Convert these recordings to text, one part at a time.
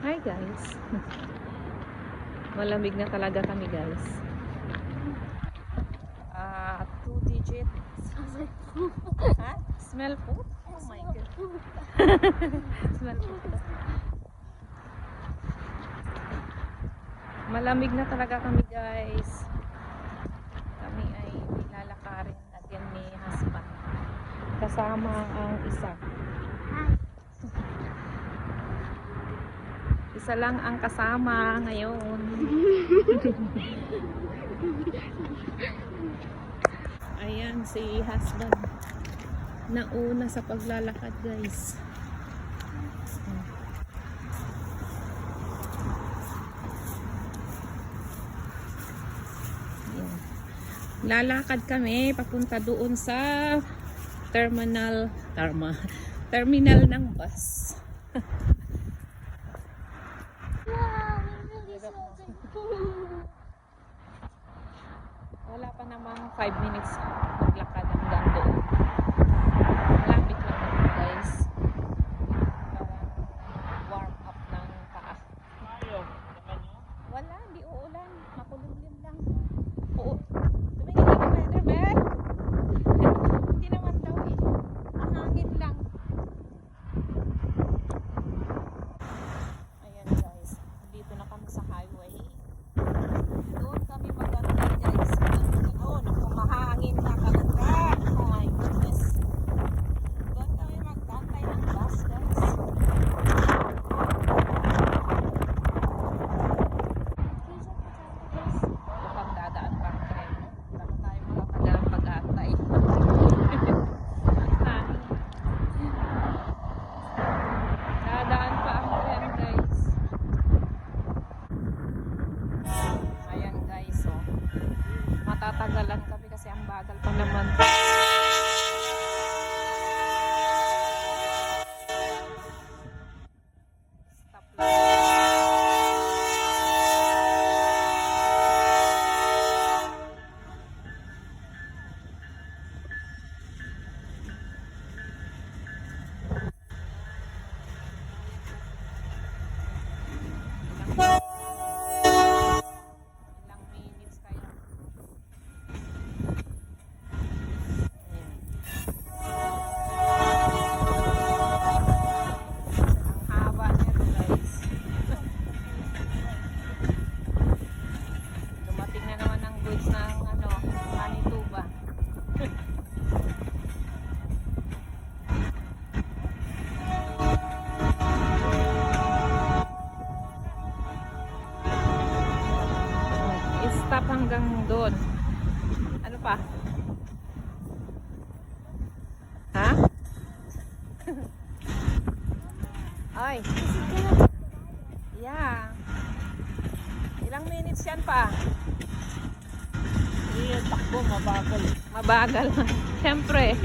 Hi guys. Malamig na talaga kami guys. Ah, two digit. ha? Smell food? Oh my god. Smell daw. Malamig na talaga kami guys. Kami ay lalakarin at yan ni husband. Kasama ang isa. Isa lang ang kasama ngayon. Ayan si husband. Nauna sa paglalakad guys. Lalakad kami papunta doon sa terminal terma, terminal ng bus. Wala pa namang 5 minutes maglakad hanggang doon. Malapit lang naman guys. Parang warm up ng paa. Wala, hindi uulan. Makulimlim lang. Oo. Tumingin ka weather, Ben. Hindi naman daw eh. Ang hangin lang. Ayan guys. Dito na kami sa highway. Doon kami magantay guys. Doon, kumahangin na talaga. Oh my goodness. Doon kami magantay ng bus guys. Mukhang dadaan pa ang tren. Baka tayo makakadaan pag-aantay. dadaan pa ang tren guys. Ayan guys, oh. Matatagalan kami kasi ang bagal pa naman. Hanggang doon. Ano pa? Ha? Ay. Yeah. Ilang minutes yan pa? Iya, takbo, mabagal. Mabagal. Siyempre.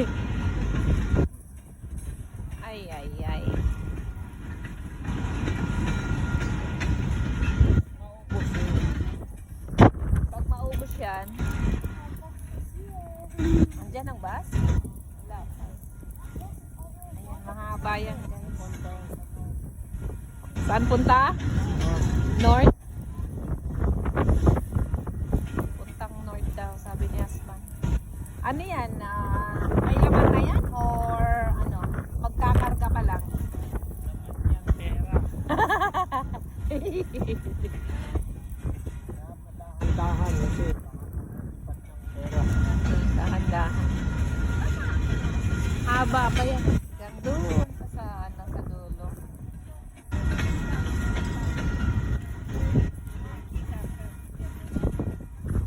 Andyan ang bus? Wala. Ayan, mahaba yan. guys. Saan punta? North? Puntang north daw, sabi ni Asman. Ano yan? ah, may laman na yan? Or ano? Magkakarga pa lang? Yan, pera. Dahan Haba pa yan. Hanggang doon pa sa, ano, sa dulo.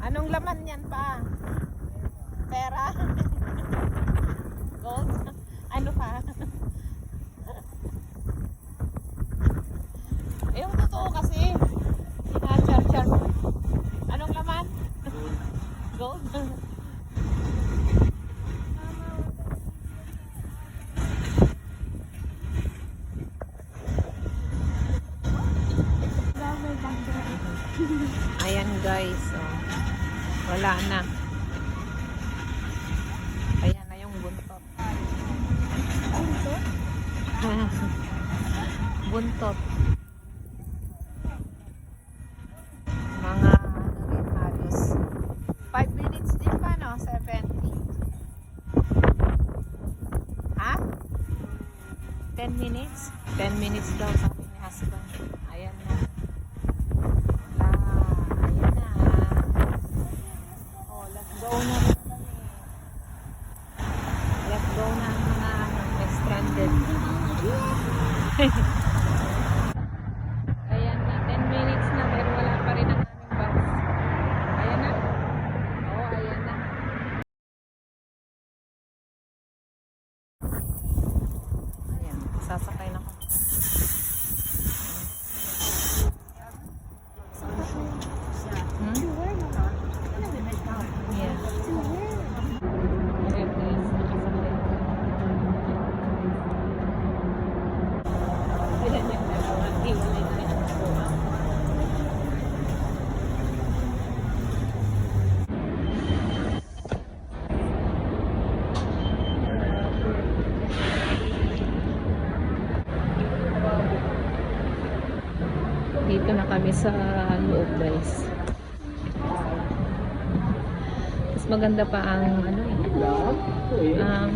Anong laman yan pa? Pera? wala na. Ayan na yung buntot. Buntot? buntot. Mga halos 5 minutes din pa no? 70. Ha? 10 minutes? 10 minutes daw sa kami sa loob guys. Mas maganda pa ang ano eh. Ang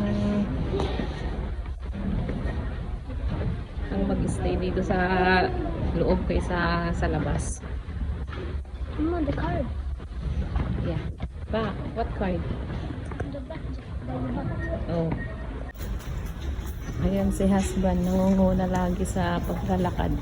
ang mag-stay dito sa loob kaysa sa labas. Mama, the card. Yeah. Ba, what card? The back. The back. Oh. Ayan si husband, nangunguna lagi sa paglalakad.